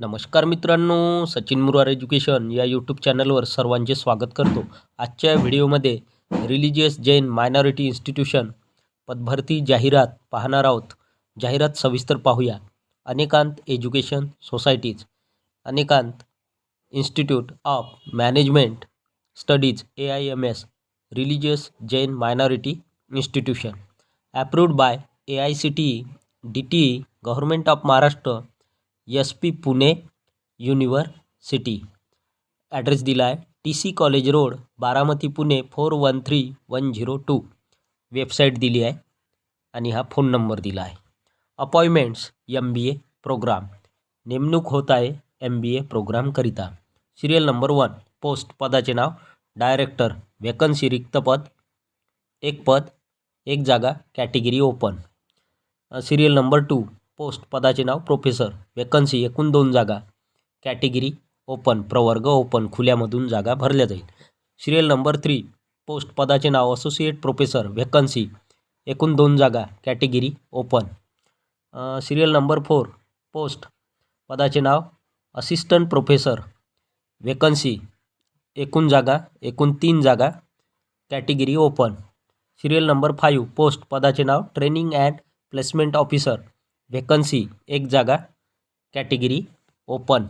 नमस्कार मित्रांनो सचिन मुरार एज्युकेशन या यूट्यूब चॅनलवर सर्वांचे स्वागत करतो. आजच्या व्हिडिओमध्ये रिलिजियस जैन मायनॉरिटी इन्स्टिट्यूशन पदभरती जाहिरात पाहणार आहोत. जाहिरात सविस्तर पाहूया. Anekant education societies Anekant institute of management studies A I M S religious Jain minority institution approved by A I C T E D T government of Maharashtra S P Pune university. Address दिला आहे. T C college road Baramati Pune four one three one zero two website दिली आहे. आणि हा phone number दिला आहे. Appointments M B A programme नेमणूक होत आहे एम बी ए प्रोग्रामकरिता सिरियल नंबर वन पोस्ट पदाचे नाव. डायरेक्टर वेकन्सी रिक्त पद. एक पद एक जागा category open serial number two post पदाचे नाव प्रोफेसर वेकन्सी एकूण दोन जागा. कॅटेगरी ओपन प्रवर्ग ओपन खुल्यामधून जागा भरल्या जाईल. सिरियल नंबर थ्री पोस्ट पदाचे नाव असोसिएट प्रोफेसर वेकन्सी एकूण दोन जागा category open. Serial number four post पदाचे नाव असिस्टंट प्रोफेसर वेकन्सी एकूण जागा एकूण तीन जागा category open. Serial number five post पदाचे नाव training and placement officer vacancy एक जागा कॅटेगरी ओपन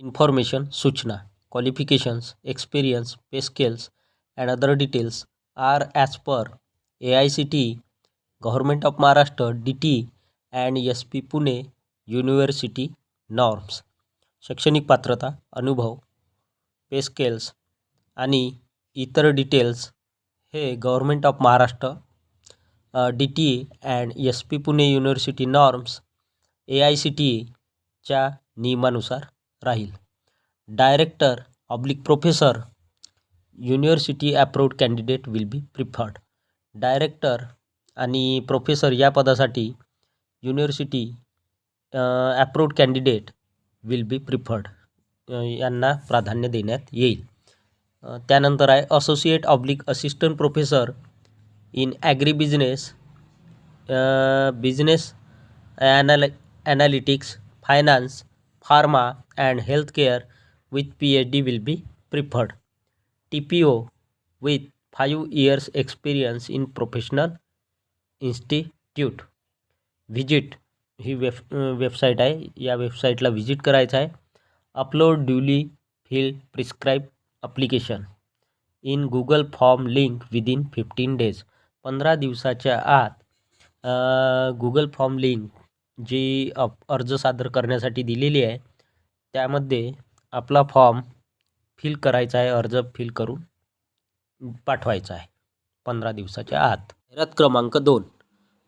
इन्फॉर्मेशन सूचना qualifications experience pay scales and other details are as per A I C T government of Maharashtra D T and S P Pune university norms शैक्षणिक पात्रता अनुभव pay scales आणि इतर details हे government of Maharashtra D T and S P Pune university norms A I C T च्या नियमानुसार राहील. Director oblique professor university approved candidate will be preferred. Director आणि प्रोफेसर या पदासाठी university approved candidate will be preferred यांना प्राधान्य देण्यात येईल. त्यानंतर आहे associate oblique assistant professor in agree business business ॲनाल analytics finance pharma and health care with P H D will be preferred T P O with five years experience in professional institute visit ही web website आहे या वेबसाईटला visit करायचं आहे upload duly fill prescribe application in Google form link within fifteen days पंधरा दिवसाच्या आत Google form link जी अप अर्ज सादर करण्यासाठी दिलेली आहे त्यामध्ये आपला फॉर्म फिल करायचा आहे अर्ज फिल करून पाठवायचा आहे पंधरा दिवसाच्या आत. जाहिरात क्रमांक दोन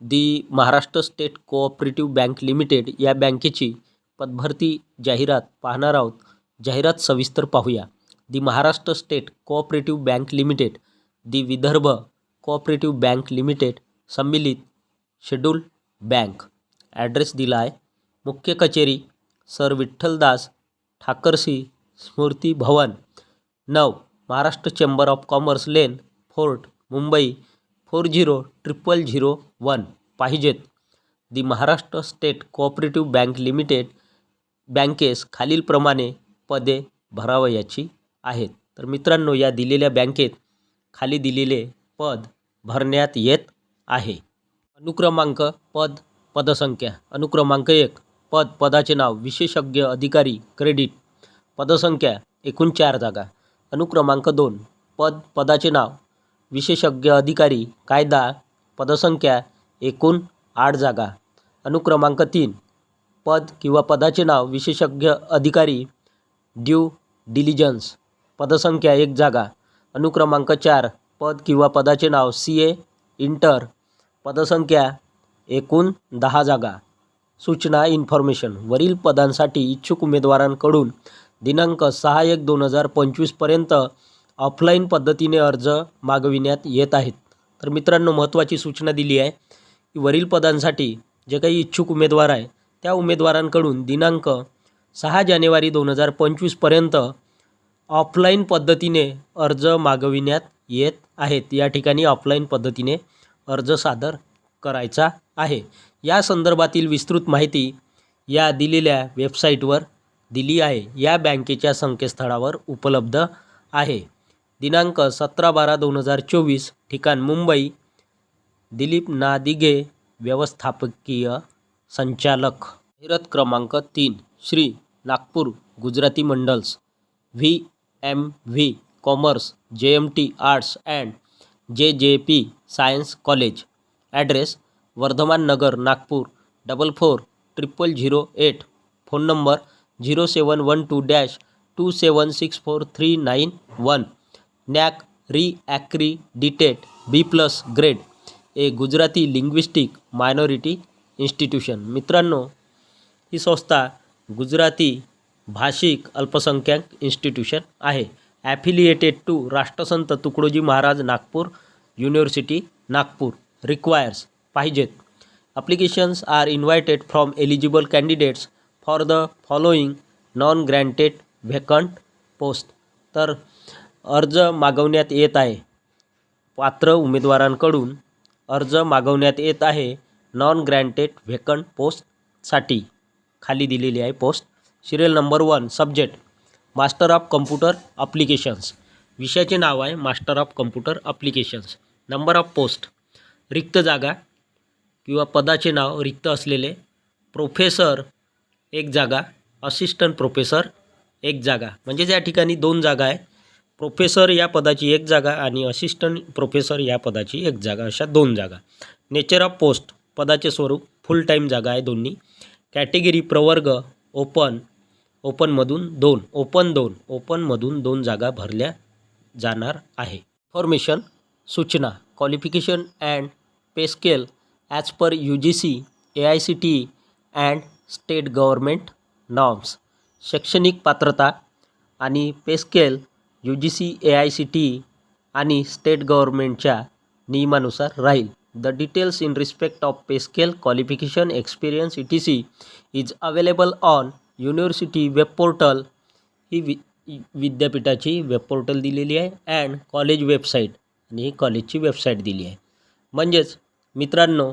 the Maharashtra state cooperative bank limited या बँकेची पदभरती जाहिरात पाहणार आहोत. जाहिरात सविस्तर पाहूया. The Maharashtra state cooperative bank limited the Vidarbha cooperative bank limited सम्मिलित शेड्यूल बँक ॲड्रेस दिला आहे मुख्य कचेरी सर विठ्ठलदास ठाकरसी स्मृती भवन. नऊ Maharashtra chamber of commerce lane fort Mumbai four zero triple zero one पाहिजेत. The Maharashtra state cooperative bank limited बँकेस खालीलप्रमाणे पदे भरावयाची आहेत. तर मित्रांनो या दिलेल्या बँकेत खाली दिलेले पद भरण्यात येत आहे. अनुक्रमांक पद पदसंख्या. अनुक्रमांक एक पद पदाचे नाव विशेषज्ञ अधिकारी क्रेडिट. पदसंख्या एकूण चार जागा. अनुक्रमांक दोन पद पदाचे नाव विशेषज्ञ अधिकारी कायदा पदसंख्या एकूण आठ जागा. अनुक्रमांक तीन पद किंवा पदाचे नाव विशेषज्ञ अधिकारी ड्यू डिलिजन्स पदसंख्या एक जागा. अनुक्रमांक चार पद किंवा पदाचे नाव सी ए इंटर पदसंख्या एकूण दहा जागा. सूचना इन्फॉर्मेशन. वरील पदांसाठी इच्छुक उमेदवारांकडून दिनांक सहा एक दोन हजार पंचवीसपर्यंत ऑफलाईन पद्धतीने अर्ज मागविण्यात येत आहेत. तर मित्रांनो महत्त्वाची सूचना दिली आहे की वरील पदांसाठी जे काही इच्छुक उमेदवार आहे त्या उमेदवारांकडून दिनांक सहा जानेवारी दोन हजार पंचवीसपर्यंत ऑफलाईन पद्धतीने अर्ज मागविण्यात येत आहेत. या ठिकाणी ऑफलाईन पद्धतीने अर्ज सादर करायचा आहे. या संदर्भातील विस्तृत माहिती या दिलेल्या वेबसाईटवर दिली आहे. या बँकेच्या संकेतस्थळावर उपलब्ध आहे. दिनांक सतरा बारा दोन हजार चोवीस ठिकाण मुंबई दिलीप नादिगे व्यवस्थापकीय संचालक. हिरत क्रमांक तीन Shri Nagpur Gujarati Mandals V M V. Commerce J M T arts and J J P science college. Address Vardhaman Nagar Nagpur double four triple zero eight. Phone number zero seven one two dash two seven six four three nine one. NAAC re accredited B plus grade. A Gujarati linguistic minority institution. मित्रांनो ही संस्था गुजराती भाषिक अल्पसंख्याक institution आहे. Affiliated to Rashtrasant Tukdoji Maharaj Nagpur university Nagpur requires पाहिजेत. Applications are invited from eligible candidates for the following non granted vacant post. तर अर्ज मागवण्यात येत आहे. पात्र उमेदवारांकडून अर्ज मागवण्यात येत आहे नॉन ग्रँटेड व्हेकंट पोस्टसाठी खाली दिलेली आहे post. Serial number one subject. Master of computer applications विषयाचे नाव आहे master of computer applications number of post रिक्त जागा किंवा पदाचे नाव रिक्त असलेले प्रोफेसर एक जागा असिस्टंट प्रोफेसर एक जागा. म्हणजेच या ठिकाणी दोन जागा आहे प्रोफेसर या पदाची एक जागा आणि असिस्टंट प्रोफेसर या पदाची एक जागा. अशा दोन जागा. नेचर ऑफ पोस्ट पदाचे स्वरूप फुल टाईम जागा आहे दोन्ही. कॅटेगरी प्रवर्ग ओपन ओपनमधून दोन ओपन दोन ओपनमधून दोन जागा भरल्या जाणार आहे. फॉर्मेशन सूचना qualification and pay scale as per U G C A I C T and state government norms शैक्षणिक पात्रता आणि pay scale U G C A I C T आणि स्टेट गव्हर्मेंटच्या नियमानुसार राहील. The details in respect of pay scale qualification experience E T C is available on university web portal ही वि विद्यापीठाची web portal दिलेली आहे अँड कॉलेज वेबसाईट आणि ही कॉलेजची वेबसाईट दिली आहे. म्हणजेच मित्रांनो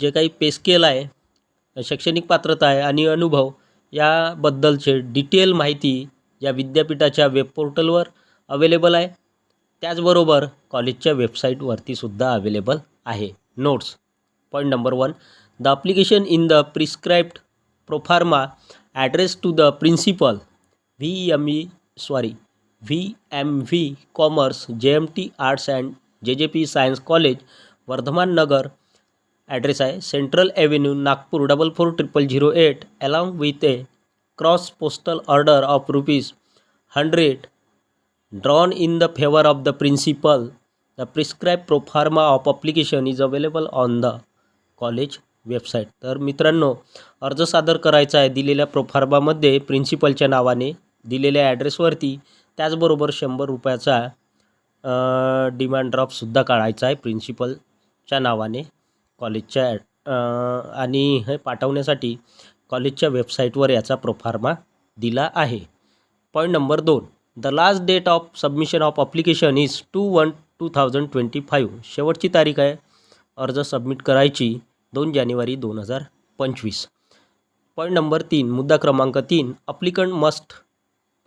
जे काही पेस्केल आहे शैक्षणिक पात्रता आहे आणि अनुभव याबद्दलचे डिटेल माहिती या विद्यापीठाच्या वेबपोर्टलवर अवेलेबल आहे. त्याचबरोबर कॉलेजच्या वेबसाईटवरती सुद्धा अवेलेबल आहे. Notes point number one the application in the prescribed proforma address to the principal V M E sorry V M V commerce J M T arts and J J P science college Vardhaman Nagar address आहे central avenue Nagpur double four triple zero eight along with a cross postal order of rupees hundred drawn in the favor of the principal. The prescribed pro forma of application is available on the college website तर मित्रांनो अर्ज सादर करायचा आहे. दिलेल्या प्रोफार्मामध्ये प्रिन्सिपलच्या नावाने दिलेल्या ॲड्रेसवरती त्याचबरोबर शंभर रुपयाचा डिमांड ड्रॉपसुद्धा काढायचा आहे प्रिन्सिपलच्या नावाने कॉलेजच्या आणि हे पाठवण्यासाठी कॉलेजच्या वेबसाईटवर याचा प्रोफार्मा दिला आहे. पॉईंट नंबर दोन. The last date of submission of application is two one two thousand twenty five शेवटची तारीख आहे. अर्ज सबमिट करायची. दोन जानेवारी दोन हजार पंचवीस. पॉईंट नंबर तीन मुद्दा क्रमांक तीन applicant must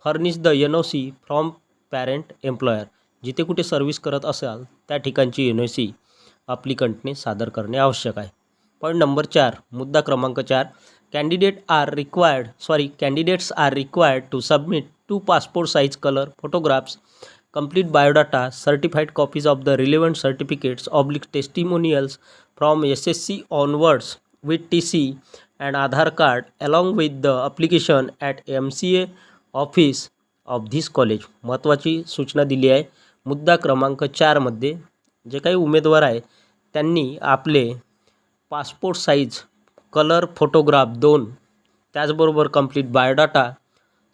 furnish the N O C from parent employer जिथे कुठे सर्व्हिस करत असाल त्या ठिकाणची एन ओ सी अप्लिकंटने सादर करणे आवश्यक आहे. पॉईंट नंबर चार मुद्दा क्रमांक चार candidate are required sorry candidates are required to submit two passport size colour photographs complete biodata certified copies of the relevant certificates oblique testimonials from S S C onwards with T C and Aadhaar card along with the application at M C A office of this college महत्त्वाची सूचना दिली आहे मुद्दा क्रमांक चारमध्ये जे काही उमेदवार आहे त्यांनी आपले पासपोर्ट साईज कलर फोटोग्राफ दोन त्याचबरोबर complete biodata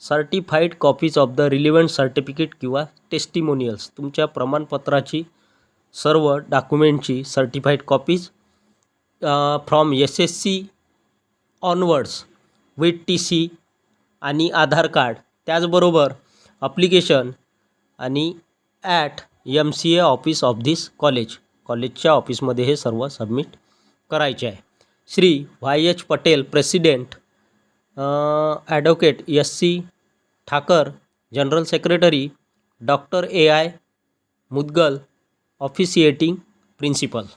certified copies of the relevant certificate किंवा टेस्टिमोनियल्स तुमच्या प्रमाणपत्राची सर्व डॉक्युमेंटची certified copies from S S C onwards with T C आणि आधार कार्ड. त्याचबरोबर अप्लिकेशन आणि at M C A office of this college कॉलेजच्या ऑफिसमध्ये हे सर्व सबमिट करायचे आहे. Shri Y H Patel president advocate S C Thakar general secretary doctor A I Mudgal officiating principal